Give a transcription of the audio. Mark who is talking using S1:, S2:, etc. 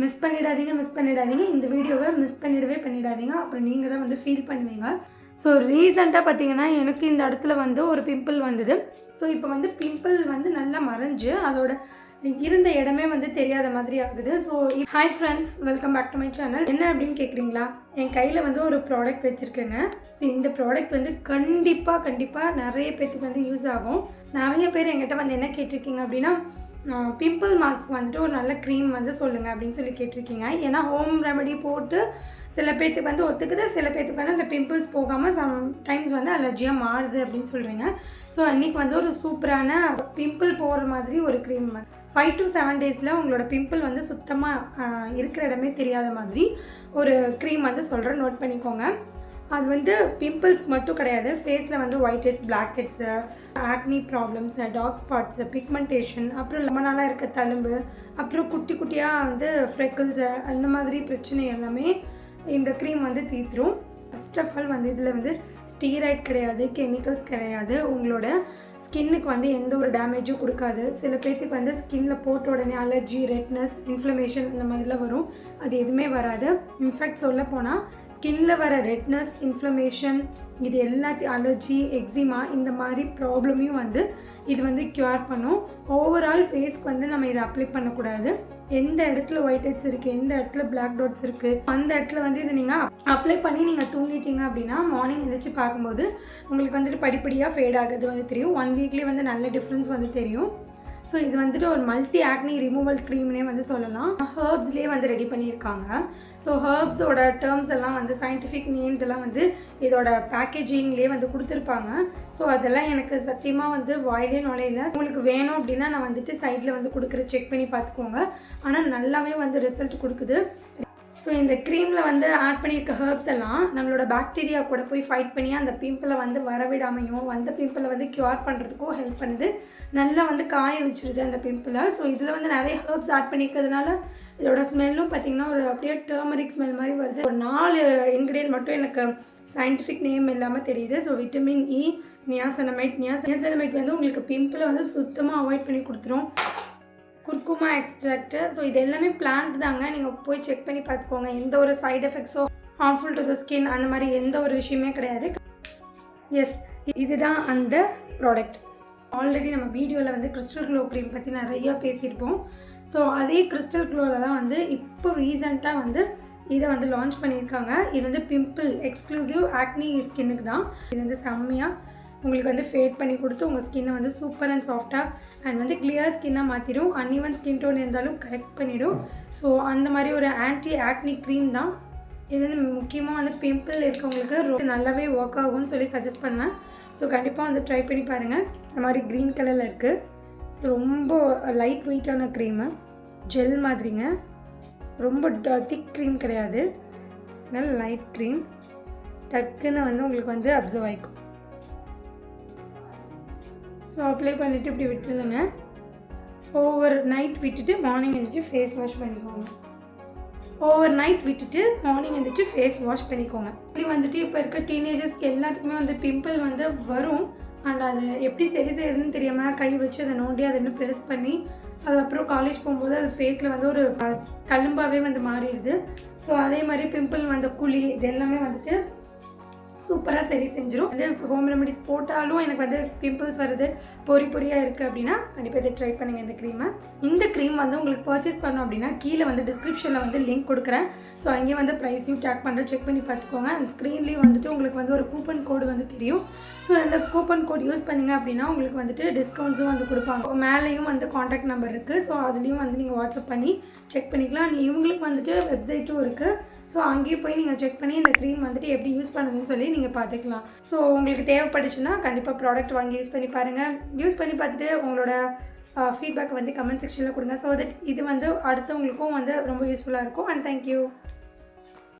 S1: Miss பண்ணிடாதீங்க miss பண்ணிடாதீங்க. இந்த வீடியோவை மிஸ் பண்ணிடவே பண்ணிடாதீங்க. அப்புறம் நீங்கள் தான் வந்து ஃபீல் பண்ணுவீங்க. ஸோ ரீசெண்டாக பார்த்தீங்கன்னா எனக்கு இந்த இடத்துல வந்து ஒரு பிம்பிள் வந்தது. ஸோ இப்போ வந்து பிம்பிள் வந்து நல்லா மறைஞ்சு அதோட இருந்த இடமே வந்து தெரியாத மாதிரி ஆகுது. So hi friends welcome back to my channel என்ன அப்படின்னு கேட்குறீங்களா என் கையில் வந்து ஒரு ப்ராடக்ட் வச்சுருக்கேங்க. ஸோ இந்த ப்ராடக்ட் வந்து கண்டிப்பாக கண்டிப்பாக நிறைய பேர்த்துக்கு வந்து யூஸ் ஆகும். நிறைய பேர் என்கிட்ட வந்து என்ன கேட்டிருக்கீங்க அப்படின்னா பிம்பிள் மார்க்ஸ் வந்துட்டு ஒரு நல்ல க்ரீம் வந்து சொல்லுங்கள் அப்படின்னு சொல்லி கேட்டிருக்கீங்க. ஏன்னா ஹோம் ரெமெடி போட்டு சில பேர்த்துக்கு வந்து ஒத்துக்குது சில பேர்த்துக்கு வந்து அந்த பிம்பிள்ஸ் போகாமல் சம் டைம்ஸ் வந்து அலர்ஜியாக மாறுது அப்படின்னு சொல்கிறீங்க ஸோ அன்றைக்கி வந்து ஒரு சூப்பரான பிம்பிள் போகிற மாதிரி ஒரு க்ரீம் ஃபைவ் டு செவன் டேஸில் உங்களோட பிம்பிள் வந்து சுத்தமாக இருக்கிற இடமே தெரியாத மாதிரி ஒரு க்ரீம் வந்து சொல்கிறேன் நோட் பண்ணிக்கோங்க. அது வந்து பிம்பிள்ஸ் மட்டும் கிடையாது. ஃபேஸில் வந்து white heads black heads acne problems dark spots pigmentation அப்புறம் ரொம்ப நாளாக இருக்க தழும்பு அப்புறம் குட்டி குட்டியாக வந்து ஃப்ரெக்கிள்ஸு அந்த மாதிரி பிரச்சனை எல்லாமே இந்த க்ரீம் வந்து தீத்துரும் ஃபஸ்ட் ஆஃப் ஆல் வந்து இதில் வந்து ஸ்டீராய்ட் கிடையாது கெமிக்கல்ஸ் கிடையாது. உங்களோட ஸ்கின்னுக்கு வந்து எந்த ஒரு டேமேஜும் கொடுக்காது. சில பேர்த்துக்கு வந்து ஸ்கின்ல போட்ட உடனே அலர்ஜி ரெட்னஸ் இன்ஃப்ளமேஷன் இந்த மாதிரிலாம் வரும். அது எதுவுமே வராது. இன்ஃபேக்ட் சொல்ல போனால் ஸ்கின்ல வர ரெட்னஸ் இன்ஃப்ளமேஷன் இது எல்லாத்தையும் அலர்ஜி எக்ஸிமா இந்த மாதிரி ப்ராப்ளமையும் வந்து இது வந்து க்யூர் பண்ணும். ஓவரால் ஃபேஸ்க்கு வந்து நம்ம இதை அப்ளை பண்ணக்கூடாது. எந்த இடத்துல ஒயிட் ஹெட்ஸ் இருக்குது எந்த இடத்துல பிளாக் டாட்ஸ் இருக்குது அந்த இடத்துல வந்து இதை நீங்கள் அப்ளை பண்ணி நீங்கள் தூங்கிட்டீங்க அப்படின்னா மார்னிங் எழுந்திரிச்சு பார்க்கும்போது உங்களுக்கு வந்துட்டு படிப்படியாக ஃபேட் ஆகுது வந்து தெரியும். ஒன் வீக்லேயே வந்து நல்ல டிஃப்ரென்ஸ் வந்து தெரியும். ஸோ இது வந்துட்டு ஒரு மல்டி ஆக்னி ரிமூவல் க்ரீம்னே வந்து சொல்லலாம். ஹர்ப்ஸ்லேயே வந்து ரெடி பண்ணியிருக்காங்க. ஸோ ஹர்ப்ஸோட டேர்ம்ஸ் எல்லாம் வந்து சயின்டிஃபிக் நேம்ஸ் எல்லாம் வந்து இதோட பேக்கேஜிங்லேயே வந்து கொடுத்துருப்பாங்க. ஸோ அதெல்லாம் எனக்கு சத்தியமாக வந்து வாயிலே நுழையில. உங்களுக்கு வேணும் அப்படின்னா நான் வந்துட்டு சைடில் வந்து கொடுக்குற செக் பண்ணி பார்த்துக்கோங்க. ஆனால் நல்லாவே வந்து ரிசல்ட் கொடுக்குது. ஸோ இந்த க்ரீமில் வந்து ஆட் பண்ணியிருக்க ஹர்ப்ஸ் எல்லாம் நம்மளோட பாக்டீரியா கூட போய் ஃபைட் பண்ணி அந்த பிம்பிளை வந்து வரவிடாமையும் அந்த பிம்பிளை வந்து க்யூர் பண்ணுறதுக்கும் ஹெல்ப் பண்ணுது. நல்லா வந்து காய வச்சுருது அந்த பிம்பிளை ஸோ இதில் வந்து நிறைய ஹர்ப்ஸ் ஆட் பண்ணிக்கிறதுனால இதோட ஸ்மெல்லும் பார்த்திங்கன்னா ஒரு அப்படியே டர்மரிக் ஸ்மெல் மாதிரி வருது. ஒரு நாலு இன்க்ரீடியன்ட் மட்டும் எனக்கு சயின்டிஃபிக் நேம் இல்லாமல் தெரியுது. ஸோ விட்டமின் இ நியாசனமைட் நியாஸ் நியாசனமைட் வந்து உங்களுக்கு பிம்பிளை வந்து சுத்தமாக அவாய்ட் பண்ணி கொடுத்துரும். குர்குமா எக்ஸ்ட்ராக்ட் ஸோ இது எல்லாமே பிளான்ட் தாங்க. நீங்கள் போய் செக் பண்ணி பார்த்துக்கோங்க. எந்த ஒரு சைடு எஃபெக்ட்ஸோ ஹார்ம்ஃபுல் டு த ஸ்கின் அந்த மாதிரி எந்த ஒரு விஷயமே கிடையாது. எஸ் இதுதான் அந்த ப்ராடக்ட் ஆல்ரெடி நம்ம வீடியோவில் வந்து கிறிஸ்டல் க்ளோ க்ரீம் பற்றி நிறையா பேசியிருப்போம். ஸோ அதே கிறிஸ்டல் க்ளோவில் தான் வந்து இப்போ ரீசெண்டாக வந்து இதை வந்து லான்ச் பண்ணியிருக்காங்க. இது வந்து பிம்பிள் எக்ஸ்க்ளூசிவ் ஆக்னி ஸ்கின்னுக்கு தான். இது வந்து செம்மையாக உங்களுக்கு வந்து ஃபேட் பண்ணி கொடுத்து உங்கள் ஸ்கின்னை வந்து சூப்பர் அண்ட் சாஃப்டாக அண்ட் வந்து கிளியர் ஸ்கின்னாக மாற்றிடும் அன்இவன் ஸ்கின் டோன் இருந்தாலும் கரெக்ட் பண்ணிடும். ஸோ அந்த மாதிரி ஒரு ஆன்டி ஆக்னி க்ரீம் தான். இது வந்து முக்கியமாக வந்து பிம்பிள் இருக்கவங்களுக்கு ரொம்ப நல்லாவே ஒர்க் ஆகும்னு சொல்லி சஜஸ்ட் பண்ணுவேன். ஸோ கண்டிப்பாக வந்து ட்ரை பண்ணி பாருங்கள் இந்த மாதிரி க்ரீன் கலரில் இருக்குது ஸோ ரொம்ப லைட் வெயிட்டான க்ரீமு ஜெல் மாதிரிங்க. ரொம்ப திக் க்ரீம் கிடையாது. அதனால் லைட் க்ரீம் டக்குன்னு வந்து உங்களுக்கு வந்து அப்சர்வ் ஆகிக்கும் ஸோ அப்ளை பண்ணிவிட்டு இப்படி விட்டுருங்க. ஓவர் நைட் விட்டுட்டு மார்னிங் எழுந்திரிச்சு ஃபேஸ் வாஷ் பண்ணிக்கோங்க. ஓவர் நைட் விட்டுட்டு மார்னிங் எழுந்திரிச்சு ஃபேஸ் வாஷ் பண்ணிக்கோங்க. இது வந்துட்டு இப்போ இருக்க டீனேஜர்ஸ்க்கு எல்லாத்துக்குமே வந்து பிம்பிள் வந்து வரும். அண்ட் அது எப்படி சரி செய்யறதுன்னு தெரியாமல் கை வச்சு அதை நோண்டி அதை இன்னும் பெருசு பண்ணி அது அப்புறம் காலேஜ் போகும்போது அது ஃபேஸில் வந்து ஒரு தழும்பாகவே வந்து மாறிடுது. ஸோ அதே மாதிரி பிம்பிள் வந்த குழி இது எல்லாமே வந்துட்டு சூப்பராக சரி செஞ்சிடும் வந்து ஹோம் ரெமடிஸ் போட்டாலும் எனக்கு வந்து பிம்பிள்ஸ் வருது பொறி பொறியாக இருக்குது அப்படின்னா கண்டிப்பாக இதை ட்ரை பண்ணுங்கள் இந்த க்ரீமை இந்த க்ரீம் வந்து உங்களுக்கு பர்ச்சேஸ் பண்ணோம் அப்படின்னா கீழே வந்து டிஸ்கிரிப்ஷனில் வந்து லிங்க் கொடுக்குறேன். ஸோ அங்கேயே வந்து ப்ரைஸையும் டேக் பண்ணுறேன் செக் பண்ணி பார்த்துக்கோங்க. அந்த ஸ்க்ரீன்லேயும் வந்துட்டு உங்களுக்கு வந்து ஒரு கூப்பன் கோடு வந்து தெரியும். ஸோ இந்த கூப்பன் கோட் யூஸ் பண்ணிங்க அப்படின்னா உங்களுக்கு வந்துட்டு டிஸ்கவுண்ட்ஸும் வந்து கொடுப்பாங்க. மேலேயும் வந்து காண்டாக்ட் நம்பர் இருக்குது ஸோ அதுலேயும் வந்து நீங்கள் வாட்ஸ்அப் பண்ணி செக் பண்ணிக்கலாம். இவங்களுக்கு வந்துட்டு வெப்சைட்டும் இருக்குது ஸோ அங்கேயே போய் நீங்கள் செக் பண்ணி இந்த க்ரீம் வந்துட்டு எப்படி யூஸ் பண்ணுதுன்னு சொல்லி நீங்கள் பார்த்துக்கலாம். ஸோ உங்களுக்கு தேவைப்பட்டுச்சுன்னா கண்டிப்பாக ப்ராடக்ட் வாங்கி யூஸ் பண்ணி பாருங்கள் யூஸ் பண்ணி பார்த்துட்டு உங்களோட ஃபீட்பேக் வந்து கமெண்ட் செக்ஷனில் கொடுங்க. ஸோ தட் இது வந்து அடுத்தவங்களுக்கும் வந்து ரொம்ப யூஸ்ஃபுல்லாக இருக்கும். And thank you